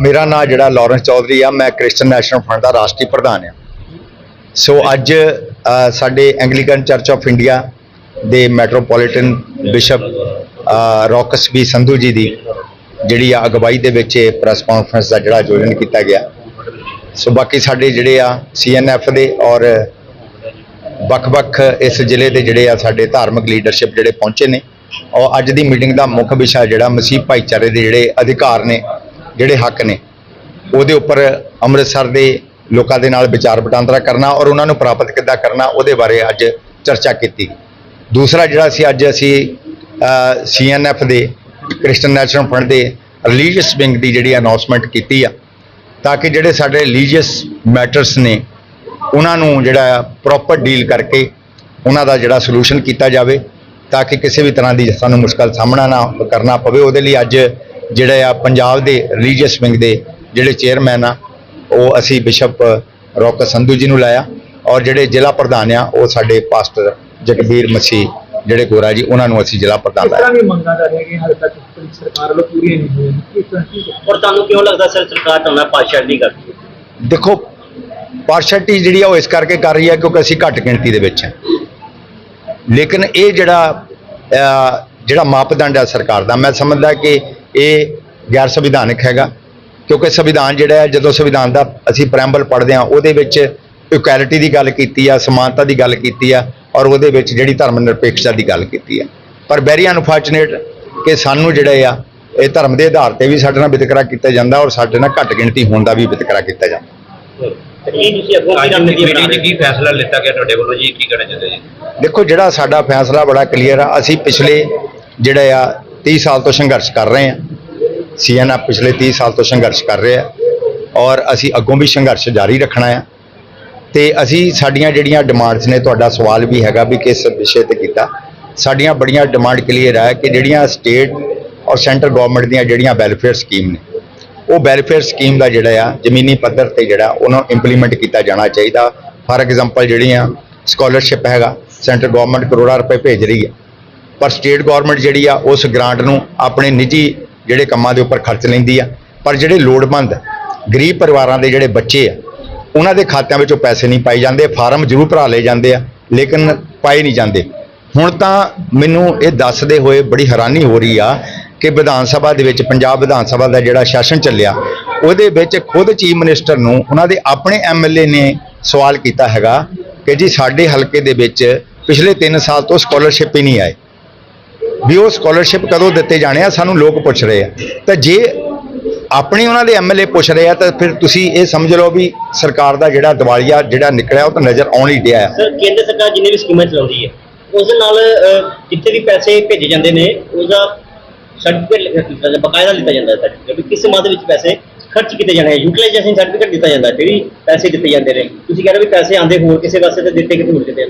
ਮੇਰਾ ਨਾਮ ਜਿਹੜਾ ਲਾਰੈਂਸ ਚੌਧਰੀ ਆ ਮੈਂ ਕ੍ਰਿਸਚਨ ਨੈਸ਼ਨਲ ਫੰਡ ਦਾ ਰਾਸ਼ਟਰੀ ਪ੍ਰਧਾਨ ਆ। ਸੋ ਅੱਜ ਸਾਡੇ ਐਂਗਲੀਕਨ ਚਰਚ ਆਫ ਇੰਡੀਆ ਦੇ metropolitan bishop uh, Rocks B Sandhu ji ਦੀ ਜਿਹੜੀ ਆ ਅਗਵਾਈ ਦੇ ਵਿੱਚ ਇਹ ਪ੍ਰੈਸ ਕਾਨਫਰੰਸ ਦਾ ਜਿਹੜਾ ਆਯੋਜਨ ਕੀਤਾ ਗਿਆ। ਸੋ ਬਾਕੀ ਸਾਡੇ ਜਿਹੜੇ ਆ ਸੀਐਨਐਫ ਦੇ ਔਰ ਵੱਖ-ਵੱਖ ਇਸ ਜ਼ਿਲ੍ਹੇ ਦੇ ਜਿਹੜੇ ਆ ਸਾਡੇ ਧਾਰਮਿਕ ਲੀਡਰਸ਼ਿਪ ਜਿਹੜੇ ਪਹੁੰਚੇ ਨੇ ਔਰ ਅੱਜ ਦੀ ਮੀਟਿੰਗ ਦਾ ਮੁੱਖ ਵਿਸ਼ਾ ਜਿਹੜਾ ਮਸੀਹ ਭਾਈਚਾਰੇ ਦੇ ਜਿਹੜੇ ਅਧਿਕਾਰ ਨੇ ਜਿਹੜੇ ਹੱਕ ਨੇ, ਉਹਦੇ ਉੱਪਰ ਅੰਮ੍ਰਿਤਸਰ ਦੇ ਲੋਕਾਂ ਦੇ ਨਾਲ ਵਿਚਾਰ ਵਟਾਂਦਰਾ ਕਰਨਾ ਔਰ ਉਹਨਾਂ ਨੂੰ ਪ੍ਰਾਪਤ ਕਿੱਦਾਂ ਕਰਨਾ, ਉਹਦੇ ਬਾਰੇ ਅੱਜ ਚਰਚਾ ਕੀਤੀ ਦੂਸਰਾ ਜਿਹੜਾ ਸੀ, ਅੱਜ ਅਸੀਂ ਸੀਐਨਐਫ ਦੇ, ਕ੍ਰਿਸਚੀਅਨ ਨੈਸ਼ਨਲ ਫੰਡ ਦੇ ਰਿਲੀਜੀਅਸ ਵਿੰਗ ਦੀ ਜਿਹੜੀ ਅਨਾਉਂਸਮੈਂਟ ਕੀਤੀ ਆ, ਤਾਂ ਕਿ ਜਿਹੜੇ ਸਾਡੇ ਰਿਲੀਜੀਅਸ ਮੈਟਰਸ ਨੇ, ਉਹਨਾਂ ਨੂੰ ਜਿਹੜਾ ਪ੍ਰੋਪਰ ਡੀਲ ਕਰਕੇ ਉਹਨਾਂ ਦਾ ਜਿਹੜਾ ਸੋਲੂਸ਼ਨ ਕੀਤਾ ਜਾਵੇ, ਤਾਂ ਕਿ ਕਿਸੇ ਵੀ ਤਰ੍ਹਾਂ ਦੀ ਸਾਨੂੰ ਮੁਸ਼ਕਲ ਸਾਹਮਣਾ ਨਾ ਕਰਨਾ ਪਵੇ। ਉਹਦੇ ਲਈ ਅੱਜ ਜਿਹੜੇ ਆ ਪੰਜਾਬ ਦੇ ਰਿਲੀਜੀਅਸ ਵਿੰਗ ਦੇ ਜਿਹੜੇ ਚੇਅਰਮੈਨ ਆ ਉਹ ਅਸੀਂ ਬਿਸ਼ਪ ਰੌਕ ਸੰਧੂ ਜੀ ਨੂੰ ਲਾਇਆ ਔਰ ਜਿਹੜੇ ਜ਼ਿਲ੍ਹਾ ਪ੍ਰਧਾਨ ਆ ਉਹ ਸਾਡੇ ਪਾਸਟਰ ਜਗਬੀਰ ਮਸੀਹ ਜਿਹੜੇ ਗੋਰਾ ਜੀ ਉਹਨਾਂ ਨੂੰ ਅਸੀਂ ਜ਼ਿਲ੍ਹਾ ਪ੍ਰਧਾਨ ਲਾਇਆ ਤਰ੍ਹਾਂ ਦੀ ਮੰਗਾਂ ਕਰ ਰਹੇ ਕਿ ਹਾਲੇ ਤੱਕ ਸਰਕਾਰ ਵੱਲੋਂ ਪੂਰੀਆਂ ਨਹੀਂ ਹੋਈਆਂ। ਕਿਸ ਤਰ੍ਹਾਂ ਕੀ ਔਰ ਤੁਹਾਨੂੰ ਕਿਉਂ ਲੱਗਦਾ ਸਰ ਸਰਕਾਰ ਤੁਹਾਨੂੰ ਪਾਰਸ਼ੈਲਿਟੀ ਕਰਦੀ ਹੈ? ਦੇਖੋ ਪਾਰਸ਼ੈਲਿਟੀ ਜਿਹੜੀ ਆ ਉਹ ਇਸ ਕਰਕੇ ਕਰ ਰਹੀ ਹੈ ਕਿਉਂਕਿ ਅਸੀਂ ਘੱਟ ਗਿਣਤੀ ਦੇ ਵਿੱਚ ਹਾਂ। ਲੇਕਿਨ ਇਹ ਜਿਹੜਾ ਜਿਹੜਾ ਮਾਪਦੰਡ ਹੈ ਸਰਕਾਰ ਦਾ ਮੈਂ ਸਮਝਦਾ ਕਿ ਇਹ ਗੈਰ ਸੰਵਿਧਾਨਕ ਹੈਗਾ। ਕਿਉਂਕਿ ਸੰਵਿਧਾਨ ਜਿਹੜਾ ਹੈ ਜਦੋਂ ਸੰਵਿਧਾਨ ਦਾ ਅਸੀਂ ਪ੍ਰੈਂਬਲ ਪੜ੍ਹਦੇ ਹਾਂ ਉਹਦੇ ਵਿੱਚ ਇਕੁਐਲਿਟੀ ਦੀ ਗੱਲ ਕੀਤੀ ਆ ਸਮਾਨਤਾ ਦੀ ਗੱਲ ਕੀਤੀ ਆ ਔਰ ਉਹਦੇ ਵਿੱਚ ਜਿਹੜੀ ਧਰਮ ਨਿਰਪੇਖਤਾ ਦੀ ਗੱਲ ਕੀਤੀ ਆ। ਪਰ ਵੈਰੀ ਅਨਫੋਰਚੂਨੇਟ ਕਿ ਸਾਨੂੰ ਜਿਹੜੇ ਆ ਇਹ ਧਰਮ ਦੇ ਆਧਾਰ ਤੇ ਵੀ ਸਾਡੇ ਨਾਲ ਵਿਤਕਰਾ ਕੀਤਾ ਜਾਂਦਾ ਔਰ ਸਾਡੇ ਨਾਲ ਘੱਟ ਗਿਣਤੀ ਹੋਣ ਦਾ ਵੀ ਵਿਤਕਰਾ ਕੀਤਾ ਜਾਂਦਾ। ਇਹ ਤੁਸੀਂ ਅੱਗੋਂ ਕੀ ਫੈਸਲਾ ਲਿੱਤਾ ਗਿਆ ਤੁਹਾਡੇ ਵੱਲੋਂ ਜੀ? ਕੀ ਕਹਿਣਾ ਚਾਹੁੰਦੇ ਜੀ? ਦੇਖੋ ਜਿਹੜਾ ਸਾਡਾ ਫੈਸਲਾ ਬੜਾ ਕਲੀਅਰ ਆ ਅਸੀਂ ਪਿਛਲੇ ਜਿਹੜੇ ਆ 30 ਸਾਲ ਤੋਂ ਸੰਘਰਸ਼ ਕਰ ਰਹੇ ਆ ਸੀਐਨਆ ਪਿਛਲੇ 30 ਸਾਲ ਤੋਂ ਸੰਘਰਸ਼ ਕਰ ਰਹੇ ਆ ਔਰ ਅਸੀਂ ਅੱਗੋਂ ਵੀ ਸੰਘਰਸ਼ ਜਾਰੀ ਰੱਖਣਾ ਆ ਤੇ ਅਸੀਂ ਸਾਡੀਆਂ ਜਿਹੜੀਆਂ ਡਿਮਾਂਡਸ ਨੇ ਤੁਹਾਡਾ ਸਵਾਲ ਵੀ ਹੈਗਾ ਵੀ ਕਿਸ ਵਿਸ਼ੇ ਤੇ ਕੀਤਾ ਸਾਡੀਆਂ ਬੜੀਆਂ ਡਿਮਾਂਡ ਕਲੀਅਰ ਹੈ ਕਿ ਜਿਹੜੀਆਂ ਸਟੇਟ ਔਰ ਸੈਂਟਰ ਗਵਰਨਮੈਂਟ ਦੀਆਂ ਜਿਹੜੀਆਂ ਵੈਲਫੇਅਰ ਸਕੀਮ ਨੇ ਉਹ ਵੈਲਫੇਅਰ ਸਕੀਮ ਦਾ ਜਿਹੜਾ ਆ ਜ਼ਮੀਨੀ ਪੱਧਰ ਤੇ ਜਿਹੜਾ ਉਹਨੂੰ ਇੰਪਲੀਮੈਂਟ ਕੀਤਾ ਜਾਣਾ ਚਾਹੀਦਾ ਫਾਰ ਐਗਜ਼ਾਮਪਲ ਜਿਹੜੀਆਂ ਸਕਾਲਰਸ਼ਿਪ ਹੈਗਾ ਸੈਂਟਰ ਗਵਰਨਮੈਂਟ ਕਰੋੜਾਂ ਰੁਪਏ ਭੇਜ ਰਹੀ ਹੈ ਪਰ ਸਟੇਟ ਗਵਰਨਮੈਂਟ ਜਿਹੜੀ ਆ, ਉਸ ਗ੍ਰਾਂਟ ਨੂੰ ਆਪਣੇ ਨਿੱਜੀ ਜਿਹੜੇ ਕੰਮਾਂ ਦੇ ਉੱਪਰ ਖਰਚ ਲੈਂਦੀ ਆ। ਪਰ ਜਿਹੜੇ ਲੋੜਵੰਦ, ਗਰੀਬ ਪਰਿਵਾਰਾਂ ਦੇ ਜਿਹੜੇ ਬੱਚੇ ਆ, ਉਹਨਾਂ ਦੇ ਖਾਤਿਆਂ ਵਿੱਚੋਂ ਪੈਸੇ ਨਹੀਂ ਪਾਏ ਜਾਂਦੇ, ਫਾਰਮ ਜ਼ਰੂਰ ਭਰਾ ਲਏ ਜਾਂਦੇ ਆ, ਲੇਕਿਨ ਪਾਏ ਨਹੀਂ ਜਾਂਦੇ। ਹੁਣ ਤਾਂ ਮੈਨੂੰ ਇਹ ਦੱਸਦੇ ਹੋਏ ਬੜੀ ਹੈਰਾਨੀ ਹੋ ਰਹੀ ਆ ਕਿ ਵਿਧਾਨ ਸਭਾ ਦੇ ਵਿੱਚ, ਪੰਜਾਬ ਵਿਧਾਨ ਸਭਾ ਦਾ ਜਿਹੜਾ ਸੈਸ਼ਨ ਚੱਲਿਆ, ਉਹਦੇ ਵਿੱਚ ਖੁਦ ਚੀਫ ਮਿਨਿਸਟਰ ਨੂੰ ਉਹਨਾਂ ਦੇ ਆਪਣੇ ਐਮਐਲਏ ਨੇ ਸਵਾਲ ਕੀਤਾ ਹੈਗਾ ਕਿ ਜੀ ਸਾਡੇ ਹਲਕੇ ਦੇ ਵਿੱਚ ਪਿਛਲੇ 3 ਸਾਲ ਤੋਂ ਸਕਾਲਰਸ਼ਿਪ ਹੀ ਨਹੀਂ ਆਏ। ਵੀ ਉਹ ਸਕਾਲਰਸ਼ਿਪ ਕਦੋਂ ਦਿੱਤੇ ਜਾਣੇ ਆ ਸਾਨੂੰ ਲੋਕ ਪੁੱਛ ਰਹੇ ਆ। ਤਾਂ ਜੇ ਆਪਣੀ ਉਹਨਾਂ ਦੇ ਐਮਐਲਏ ਪੁੱਛ ਰਹੇ ਆ ਤਾਂ ਫਿਰ ਤੁਸੀਂ ਇਹ ਸਮਝ ਲਓ ਵੀ ਸਰਕਾਰ ਦਾ ਜਿਹੜਾ ਦਿਵਾਲੀਆ ਜਿਹੜਾ ਨਿਕਲਿਆ ਉਹ ਤਾਂ ਨਜ਼ਰ ਆਉਣ ਹੀ ਡਿਆ ਸਰ ਕੇਂਦਰ ਸਰਕਾਰ ਜਿੰਨੇ ਵੀ ਸਕੀਮਾਂ ਚਲਾਉਂਦੀ ਹੈ ਉਸ ਦੇ ਨਾਲ ਜਿੱਥੇ ਵੀ ਪੈਸੇ ਭੇਜੇ ਜਾਂਦੇ ਨੇ ਉਹਦਾ ਸਰਟੀਫਿਕੇਟ ਲਿਖਿਆ ਜਾਂਦਾ ਬਕਾਇਦਾ ਲਿੱਤਾ ਜਾਂਦਾ ਸਰਟੀਫਿਕੇਟ ਵੀ ਕਿਸ ਮਾਦ ਵਿੱਚ ਪੈਸੇ ਖਰਚ ਕੀਤੇ ਜਾਣੇ ਯੂਟਿਲਾਈਜੇਸ਼ਨ ਸਰਟੀਫਿਕੇਟ ਦਿੱਤਾ ਜਾਂਦਾ ਜਿਹੜੀ ਪੈਸੇ ਦਿੱਤੇ ਜਾਂਦੇ ਨੇ। ਤੁਸੀਂ ਕਹਿ ਰਹੇ ਹੋ ਵੀ ਪੈਸੇ ਆਂਦੇ ਹੋਰ ਕਿਸੇ ਵਾਸਤੇ ਤੇ ਦਿੱਤੇ ਕਿਤੇ ਹੋਰ ਕਿਤੇ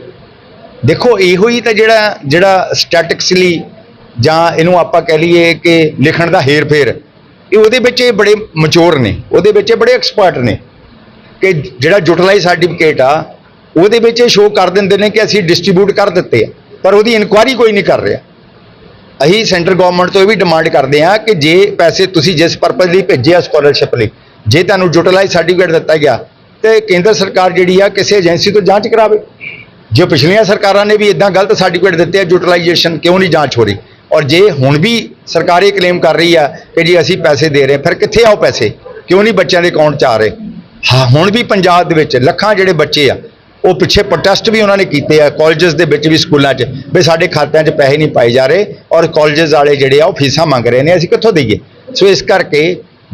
ਦੇਖੋ ਇਹੋ ਹੀ ਤਾਂ ਜਿਹੜਾ ਜਿਹੜਾ ਸਟੈਟਿਕਸਲੀ ਜਾਂ ਇਹਨੂੰ ਆਪਾਂ ਕਹਿ ਲਈਏ ਕਿ ਲਿਖਣ ਦਾ ਹੇਰ ਫੇਰ ਇਹ ਉਹਦੇ ਵਿੱਚ ਇਹ ਬੜੇ ਮਚੋਰ ਨੇ, ਉਹਦੇ ਵਿੱਚ ਇਹ ਬੜੇ ਐਕਸਪਰਟ ਨੇ ਕਿ ਜਿਹੜਾ ਯੂਟਿਲਾਈਜ਼ ਸਰਟੀਫਿਕੇਟ ਆ, ਉਹਦੇ ਵਿੱਚ ਇਹ ਸ਼ੋਅ ਕਰ ਦਿੰਦੇ ਨੇ ਕਿ ਅਸੀਂ ਡਿਸਟ੍ਰੀਬਿਊਟ ਕਰ ਦਿੱਤੇ ਆ, ਪਰ ਉਹਦੀ ਇਨਕੁਆਇਰੀ ਕੋਈ ਨਹੀਂ ਕਰ ਰਿਹਾ। ਅਸੀਂ ਸੈਂਟਰ ਗਵਰਨਮੈਂਟ ਤੋਂ ਇਹ ਵੀ ਡਿਮਾਂਡ ਕਰਦੇ ਆ ਕਿ ਜੇ ਪੈਸੇ ਤੁਸੀਂ ਜਿਸ ਪਰਪਸ ਲਈ ਭੇਜੇ ਆ ਸਕਾਲਰਸ਼ਿਪ ਲਈ, ਜੇ ਤੁਹਾਨੂੰ ਯੂਟਿਲਾਈਜ਼ ਸਰਟੀਫਿਕੇਟ ਦਿੱਤਾ ਗਿਆ, ਤੇ ਕੇਂਦਰ ਸਰਕਾਰ ਜਿਹੜੀ ਆ ਕਿਸੇ ਏਜੰਸੀ ਤੋਂ ਜਾਂਚ ਕਰਾਵੇ। ਜੇ ਪਿਛਲੀਆਂ ਸਰਕਾਰਾਂ ਨੇ ਵੀ ਇਦਾਂ ਗਲਤ ਸਰਟੀਫਿਕੇਟ ਦਿੱਤੇ ਆ ਯੂਟਿਲਾਈਜੇਸ਼ਨ ਕਿਉਂ ਨਹੀਂ ਜਾਂਚ ਹੋ ਰਹੀ? ਔਰ ਜੇ ਹੁਣ ਵੀ ਸਰਕਾਰ ਇਹ ਕਲੇਮ ਕਰ ਰਹੀ ਆ ਕਿ ਜੀ ਅਸੀਂ ਪੈਸੇ ਦੇ ਰਹੇ ਫਿਰ ਕਿੱਥੇ ਆਓ ਪੈਸੇ? ਕਿਉਂ ਨਹੀਂ ਬੱਚਿਆਂ ਦੇ ਅਕਾਊਂਟ 'ਚ ਆ ਰਹੇ? ਹਾਂ ਹੁਣ ਵੀ ਪੰਜਾਬ ਦੇ ਵਿੱਚ ਲੱਖਾਂ ਜਿਹੜੇ ਬੱਚੇ ਆ ਉਹ ਪਿੱਛੇ ਪ੍ਰੋਟੈਸਟ ਵੀ ਉਹਨਾਂ ਨੇ ਕੀਤੇ ਆ ਕਾਲਜਸ ਦੇ ਵਿੱਚ ਵੀ ਸਕੂਲਾਂ 'ਚ ਵੀ ਸਾਡੇ ਖਾਤਿਆਂ 'ਚ ਪੈਸੇ ਨਹੀਂ ਪਾਏ ਜਾ ਰਹੇ ਔਰ ਕਾਲਜਸ ਵਾਲੇ ਜਿਹੜੇ ਆ ਉਹ ਫੀਸਾਂ ਮੰਗ ਰਹੇ ਨੇ ਅਸੀਂ ਕਿੱਥੋਂ ਦਈਏ? ਸੋ ਇਸ ਕਰਕੇ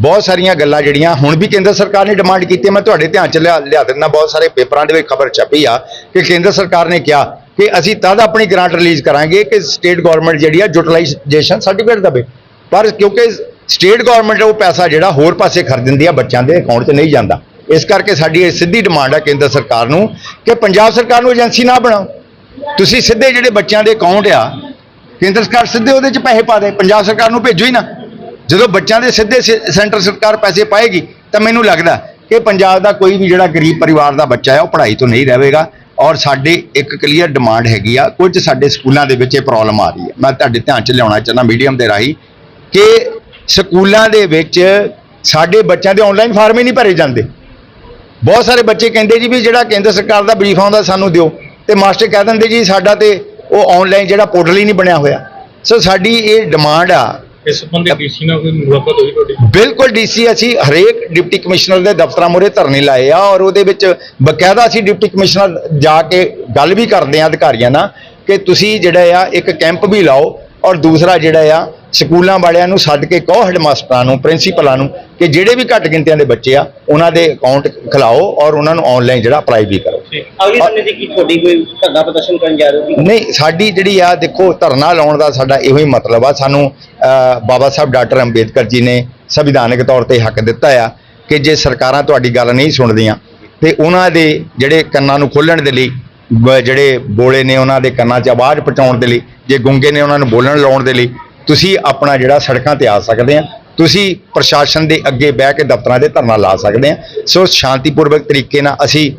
ਬਹੁਤ ਸਾਰੀਆਂ ਗੱਲਾਂ ਜਿਹੜੀਆਂ ਹੁਣ ਵੀ ਕੇਂਦਰ ਸਰਕਾਰ ਨੇ ਡਿਮਾਂਡ ਕੀਤੀ ਹੈ, ਮੈਂ ਤੁਹਾਡੇ ਧਿਆਨ 'ਚ ਲਿਆ ਲਿਆ ਦਿੰਦਾ ਬਹੁਤ ਸਾਰੇ ਪੇਪਰਾਂ ਦੇ ਵਿੱਚ ਖਬਰ ਛਪੀ ਆ ਕਿ ਕੇਂਦਰ ਸਰਕਾਰ ਨੇ ਕਿਹਾ ਕਿ ਅਸੀਂ ਤਦ ਆਪਣੀ ਗ੍ਰਾਂਟ ਰਿਲੀਜ਼ ਕਰਾਂਗੇ ਕਿ ਸਟੇਟ ਗਵਰਨਮੈਂਟ ਜਿਹੜੀ ਆ ਯੂਟਿਲਾਈਜੇਸ਼ਨ ਸਰਟੀਫਿਕੇਟ ਦੇਵੇ। ਪਰ ਕਿਉਂਕਿ ਸਟੇਟ ਗਵਰਨਮੈਂਟ ਉਹ ਪੈਸਾ ਜਿਹੜਾ ਹੋਰ ਪਾਸੇ ਖਰਚ ਦਿੰਦੀ ਆ, ਬੱਚਿਆਂ ਦੇ ਅਕਾਊਂਟ 'ਚ ਨਹੀਂ ਜਾਂਦਾ। ਇਸ ਕਰਕੇ ਸਾਡੀ ਇਹ ਸਿੱਧੀ ਡਿਮਾਂਡ ਹੈ ਕੇਂਦਰ ਸਰਕਾਰ ਨੂੰ ਕਿ ਪੰਜਾਬ ਸਰਕਾਰ ਨੂੰ ਏਜੰਸੀ ਨਾ ਬਣਾਓ। ਤੁਸੀਂ ਸਿੱਧੇ ਜਿਹੜੇ ਬੱਚਿਆਂ ਦੇ ਅਕਾਊਂਟ ਆ, ਕੇਂਦਰ ਸਰਕਾਰ ਸਿੱਧੇ ਉਹਦੇ 'ਚ ਪੈਸੇ ਪਾ ਦੇ, ਪੰਜਾਬ ਸਰਕਾਰ ਨੂੰ ਭੇਜੋ ਹੀ ਨਾ। ਜਦੋਂ ਬੱਚਿਆਂ ਦੇ ਸਿੱਧੇ ਸੇ- ਸੈਂਟਰ ਸਰਕਾਰ ਪੈਸੇ ਪਾਏਗੀ ਤਾਂ ਮੈਨੂੰ ਲੱਗਦਾ ਕਿ ਪੰਜਾਬ ਦਾ ਕੋਈ ਵੀ ਜਿਹੜਾ ਗਰੀਬ ਪਰਿਵਾਰ ਦਾ ਬੱਚਾ ਹੈ ਉਹ ਪੜ੍ਹਾਈ ਤੋਂ ਨਹੀਂ ਰਹੇਗਾ। ਔਰ ਸਾਡੇ ਇੱਕ ਕਲੀਅਰ ਡਿਮਾਂਡ ਹੈਗੀ ਆ। ਕੁਝ ਸਾਡੇ ਸਕੂਲਾਂ ਦੇ ਵਿੱਚ ਇਹ ਪ੍ਰੋਬਲਮ ਆ ਰਹੀ ਹੈ। ਮੈਂ ਤੁਹਾਡੇ ਧਿਆਨ 'ਚ ਲਿਆਉਣਾ ਚਾਹੁੰਦਾ ਮੀਡੀਅਮ ਦੇ ਰਾਹੀਂ, ਕਿ ਸਕੂਲਾਂ ਦੇ ਵਿੱਚ ਸਾਡੇ ਬੱਚਿਆਂ ਦੇ ਆਨਲਾਈਨ ਫਾਰਮ ਹੀ ਨਹੀਂ ਭਰੇ ਜਾਂਦੇ। ਬਹੁਤ ਸਾਰੇ ਬੱਚੇ ਕਹਿੰਦੇ ਜੀ ਵੀ ਜਿਹੜਾ ਕੇਂਦਰ ਸਰਕਾਰ ਦਾ ਬਰੀਫ ਆਉਂਦਾ, ਸਾਨੂੰ ਦਿਓ। ਤੇ ਮਾਸਟਰ ਕਹਿ ਦਿੰਦੇ ਜੀ, ਸਾਡਾ ਤੇ ਉਹ ਆਨਲਾਈਨ ਜਿਹੜਾ ਪੋਰਟਲ ਹੀ ਨਹੀਂ ਬਣਿਆ ਹੋਇਆ। ਸੋ ਸਾਡੀ ਇਹ ਡਿਮਾਂਡ ਆ ਇਸ ਸੰਬੰਧੀ ਡੀਸੀ ਨਾਲ ਕੋਈ ਮੁਲਾਕਾਤ ਹੋਈ ਤੁਹਾਡੀ? ਬਿਲਕੁਲ ਡੀਸੀ ਅਸੀਂ ਹਰੇਕ ਡਿਪਟੀ ਕਮਿਸ਼ਨਰ ਦੇ ਦਫ਼ਤਰਾਂ ਮੂਹਰੇ ਧਰਨੇ ਲਾਏ ਆ ਔਰ ਉਹਦੇ ਵਿੱਚ ਬਕਾਇਦਾ ਅਸੀਂ ਡਿਪਟੀ ਕਮਿਸ਼ਨਰ ਜਾ ਕੇ ਗੱਲ ਵੀ ਕਰਦੇ ਆ ਅਧਿਕਾਰੀਆਂ ਨਾਲ ਕਿ ਤੁਸੀਂ ਜਿਹੜਾ ਆ ਇੱਕ ਕੈਂਪ ਵੀ ਲਾਓ ਔਰ ਦੂਸਰਾ ਜਿਹੜਾ ਆ ਸਕੂਲਾਂ ਵਾਲਿਆਂ ਨੂੰ ਸੱਦ ਕੇ ਕਹੋ ਹੈਡਮਾਸਟਰਾਂ ਨੂੰ ਪ੍ਰਿੰਸੀਪਲਾਂ ਨੂੰ ਕਿ ਜਿਹੜੇ ਵੀ ਘੱਟ ਗਿਣਤੀਆਂ ਦੇ ਬੱਚੇ ਆ ਉਹਨਾਂ ਦੇ ਅਕਾਊਂਟ ਖਿਲਾਓ ਔਰ ਉਹਨਾਂ ਨੂੰ ਆਨਲਾਈਨ ਜਿਹੜਾ ਅਪਲਾਈ ਵੀ ਕਰੋ। ਅਗਲੀ ਸਮੇਂ ਦੀ ਕੀ ਤੁਹਾਡੀ ਕੋਈ ਧਰਨਾ ਪ੍ਰਦਰਸ਼ਨ ਕਰਨ ਜਾ ਰਹੇ ਹੋ? ਨਹੀਂ ਸਾਡੀ ਜਿਹੜੀ ਆ ਦੇਖੋ ਧਰਨਾ ਲਾਉਣ ਦਾ ਸਾਡਾ ਇਹੋ ਹੀ ਮਤਲਬ ਆ। ਸਾਨੂੰ ਬਾਬਾ ਸਾਹਿਬ ਡਾਕਟਰ ਅੰਬੇਦਕਰ ਜੀ ਨੇ ਸੰਵਿਧਾਨਕ ਤੌਰ ਤੇ ਹੱਕ ਦਿੱਤਾ ਆ ਕਿ ਜੇ ਸਰਕਾਰਾਂ ਤੁਹਾਡੀ ਗੱਲ ਨਹੀਂ ਸੁਣਦੀਆਂ ਤੇ ਉਹਨਾਂ ਦੇ ਜਿਹੜੇ ਕੰਨਾਂ ਨੂੰ ਖੋਲਣ ਦੇ ਲਈ ਜਿਹੜੇ ਬੋਲੇ ਨੇ ਉਹਨਾਂ ਦੇ ਕੰਨਾਂ 'ਚ ਆਵਾਜ਼ ਪਹੁੰਚਾਉਣ ਦੇ ਲਈ, ਜੇ ਗੁੰਗੇ ਨੇ ਉਹਨਾਂ ਨੂੰ ਬੋਲਣ ਲਾਉਣ ਦੇ ਲਈ, ਤੁਸੀਂ ਆਪਣਾ ਜਿਹੜਾ ਸੜਕਾਂ ਤੇ ਆ ਸਕਦੇ ਆ। ਤੁਸੀਂ ਪ੍ਰਸ਼ਾਸਨ ਦੇ ਅੱਗੇ ਬਹਿ ਕੇ ਦਫ਼ਤਰਾਂ ਦੇ ਧਰਨਾ ਲਾ ਸਕਦੇ ਆ। ਸੋ ਸ਼ਾਂਤੀਪੂਰਵਕ ਤਰੀਕੇ ਨਾਲ ਅਸੀਂ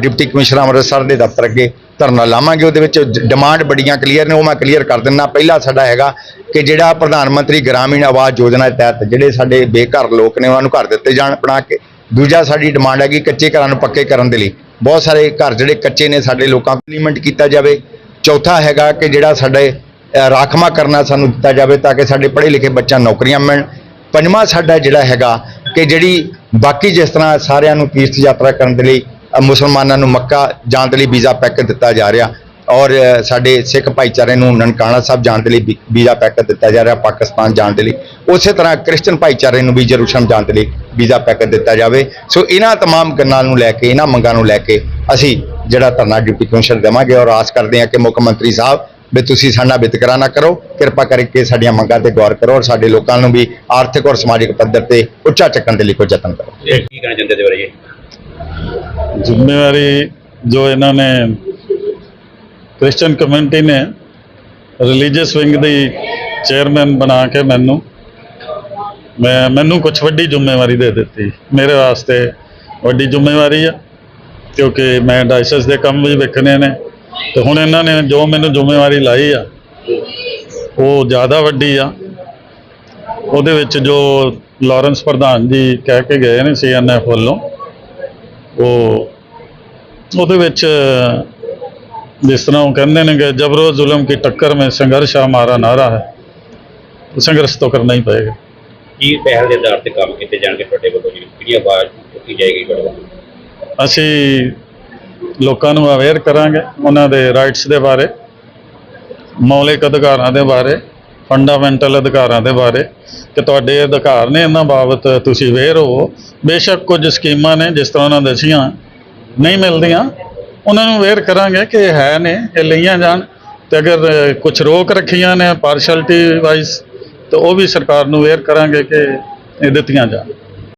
ਡਿਪਟੀ ਕਮਿਸ਼ਨਰ ਅੰਮ੍ਰਿਤਸਰ ਦੇ ਦਫ਼ਤਰ ਅੱਗੇ ਧਰਨਾ ਲਾਵਾਂਗੇ। ਉਹਦੇ ਵਿੱਚ ਡਿਮਾਂਡ ਬੜੀਆਂ ਕਲੀਅਰ ਨੇ, ਉਹ ਮੈਂ ਕਲੀਅਰ ਕਰ ਦਿੰਦਾ। ਪਹਿਲਾ ਸਾਡਾ ਹੈਗਾ ਕਿ ਜਿਹੜਾ ਪ੍ਰਧਾਨ ਮੰਤਰੀ ਗ੍ਰਾਮੀਣ ਆਵਾਸ ਯੋਜਨਾ ਦੇ ਤਹਿਤ ਜਿਹੜੇ ਸਾਡੇ ਬੇਘਰ ਲੋਕ ਨੇ, ਉਹਨਾਂ ਨੂੰ ਘਰ ਦਿੱਤੇ ਜਾਣ ਬਣਾ ਕੇ ਦੂਜਾ ਸਾਡੀ ਡਿਮਾਂਡ ਹੈਗੀ ਕੱਚੇ ਘਰਾਂ ਨੂੰ ਪੱਕੇ ਕਰਨ ਦੇ ਲਈ। ਬਹੁਤ ਸਾਰੇ ਘਰ ਜਿਹੜੇ ਕੱਚੇ ਨੇ ਸਾਡੇ ਲੋਕਾਂ ਇੰਪਲੀਮੈਂਟ ਕੀਤਾ ਜਾਵੇ। ਚੌਥਾ ਹੈਗਾ ਕਿ ਜਿਹੜਾ ਸਾਡੇ ਅ, ਰਾਖਵਾਂ ਕਰਨਾ ਸਾਨੂੰ ਦਿੱਤਾ ਜਾਵੇ ਤਾਂ ਕਿ ਸਾਡੇ ਪੜ੍ਹੇ ਲਿਖੇ ਬੱਚਿਆਂ ਨੌਕਰੀਆਂ ਮਿਲਣ। ਪੰਜਵਾਂ ਸਾਡਾ ਜਿਹੜਾ ਹੈਗਾ ਕਿ ਜਿਹੜੀ ਬਾਕੀ ਜਿਸ ਤਰ੍ਹਾਂ ਸਾਰਿਆਂ ਨੂੰ ਤੀਰਥ ਯਾਤਰਾ ਕਰਨ ਦੇ ਲਈ ਮੁਸਲਮਾਨਾਂ ਨੂੰ ਮੱਕਾ ਜਾਣ ਦੇ ਲਈ ਵੀਜ਼ਾ ਪੈਕੇਜ ਦਿੱਤਾ ਜਾ ਰਿਹਾ। ਔਰ ਅ, ਸਾਡੇ ਸਿੱਖ ਭਾਈਚਾਰੇ ਨੂੰ ਨਨਕਾਣਾ ਸਾਹਿਬ ਜਾਣ ਦੇ ਲਈ ਵੀ- ਵੀਜ਼ਾ ਪੈਕੇਜ ਦਿੱਤਾ ਜਾ ਰਿਹਾ ਪਾਕਿਸਤਾਨ ਜਾਣ ਦੇ ਲਈ ਉਸੇ ਤਰ੍ਹਾਂ ਕ੍ਰਿਸਚਨ ਭਾਈਚਾਰੇ ਨੂੰ ਵੀ ਜਰੂਸ਼ਲਮ ਜਾਣ ਦੇ ਲਈ ਵੀਜ਼ਾ ਪੈਕੇਜ ਦਿੱਤਾ ਜਾਵੇ ਸੋ ਇਹਨਾਂ तमाम ਗੱਲਾਂ ਨੂੰ ਲੈ ਕੇ ਇਹਨਾਂ ਮੰਗਾਂ ਨੂੰ ਲੈ ਕੇ ਅਸੀਂ ਜਿਹੜਾ ਧਰਨਾ ਡਿਪਟੀ ਕਮਿਸ਼ਨਰ ਦੇਵਾਂਗੇ ਔਰ ਆਸ ਕਰਦੇ ਹਾਂ ਕਿ ਮੁੱਖ ਮੰਤਰੀ ਸਾਹਿਬ ਵੀ ਤੁਸੀਂ ਸਾਡਾ ਵਿਤਕਰਾ ਨਾ ਕਰੋ ਕਿਰਪਾ ਕਰਕੇ ਸਾਡੀਆਂ ਮੰਗਾਂ ਤੇ ਗੌਰ ਕਰੋ ਔਰ ਸਾਡੇ ਲੋਕਾਂ ਨੂੰ ਵੀ ਆਰਥਿਕ ਔਰ ਸਮਾਜਿਕ ਪੱਧਰ ਤੇ ਉੱਚਾ ਚੱਕਣ ਦੇ ਲਈ ਕੋਈ ਯਤਨ ਕਰੋ ਇਹ ਕੀ ਕਹਿਣਾ ਚਾਹੁੰਦੇ ਦੇ ਬਾਰੇ ਜੀ ਜ਼ਿੰਮੇਵਾਰੀ ਜੋ ਇਹਨਾਂ ਨੇ ਕ੍ਰਿਸਚੀਅਨ ਕਮਿਊਨਿਟੀ ਨੇ ਰਿਲੀਜੀਅਸ ਵਿੰਗ ਦੀ ਚੇਅਰਮੈਨ ਬਣਾ ਕੇ ਮੈਨੂੰ, ਮੈਂ, ਮੈਨੂੰ ਕੁਝ ਵੱਡੀ ਜ਼ਿੰਮੇਵਾਰੀ ਦੇ ਦਿੱਤੀ। ਮੇਰੇ ਵਾਸਤੇ ਵੱਡੀ ਜ਼ਿੰਮੇਵਾਰੀ ਆ, ਕਿਉਂਕਿ ਮੈਂ ਡਾਇਸਸ ਦੇ ਕੰਮ ਵੀ ਵੇਖਣੇ ਨੇ, ਤੇ ਹੁਣ ਇਹਨਾਂ ਨੇ ਜੋ ਮੈਨੂੰ ਜ਼ਿੰਮੇਵਾਰੀ ਲਾਈ ਆ, ਉਹ ਜ਼ਿਆਦਾ ਵੱਡੀ ਆ। ਉਹਦੇ ਵਿੱਚ ਜੋ ਲਾਰੈਂਸ ਪ੍ਰਧਾਨ ਜੀ ਕਹਿ ਕੇ ਗਏ ਨੇ ਸੀਐਨਐਫ ਵੱਲੋਂ, ਉਹ, ਉਹਦੇ ਵਿੱਚ ਜਿਸ ਤਰ੍ਹਾਂ ਉਹ ਕਹਿੰਦੇ ਨੇ ਕਿ ਜਬਰੋ ਜ਼ੁਲਮ ਕੀ ਟੱਕਰ में संघर्ष हमारा नारा है तो संघर्ष तो करना ही पड़ेगा ਕੀ ਪਹਿਲ ਦੇ ਆਧਾਰ ਤੇ ਕੰਮ ਕੀਤੇ ਜਾਣਗੇ ਤੁਹਾਡੇ ਵੱਲੋਂ ਜੀ ਕਿਹੜੀ ਆਵਾਜ਼ ਚੁੱਕੀ ਜਾਏਗੀ ਤੁਹਾਡੇ ਵੱਲੋਂ ਅਸੀਂ ਲੋਕਾਂ ਨੂੰ ਅਵੇਅਰ ਕਰਾਂਗੇ ਉਹਨਾਂ ਦੇ ਰਾਈਟਸ ਦੇ ਬਾਰੇ ਮੌਲਿਕ ਅਧਿਕਾਰਾਂ ਦੇ ਬਾਰੇ ਫੰਡਾਮੈਂਟਲ ਅਧਿਕਾਰਾਂ ਦੇ ਬਾਰੇ ਕਿ ਤੁਹਾਡੇ ਅਧਿਕਾਰ ਨੇ ਇਹਨਾਂ ਬਾਬਤ ਤੁਸੀਂ ਅਵੇਅਰ ਹੋਵੋ ਬੇਸ਼ੱਕ ਕੁਝ ਸਕੀਮਾਂ ਨੇ ਜਿਸ ਤਰ੍ਹਾਂ ਉਹਨਾਂ ਦੱਸੀਆਂ ਨਹੀਂ ਮਿਲਦੀਆਂ ਉਹਨਾਂ ਨੂੰ ਅਵੇਅਰ ਕਰਾਂਗੇ ਕਿ ਹੈ ਨੇ, ਇਹ ਲਈਆਂ ਜਾਣ। ਤੇ ਅਗਰ ਕੁਝ ਰੋਕ ਰੱਖੀਆਂ ਨੇ ਪਾਰਸ਼ੈਲਿਟੀ ਵਾਈਜ਼ ਤਾਂ ਉਹ ਵੀ ਸਰਕਾਰ ਨੂੰ ਅਵੇਅਰ ਕਰਾਂਗੇ ਕਿ ਇਹ ਦਿੱਤੀਆਂ ਜਾਣ।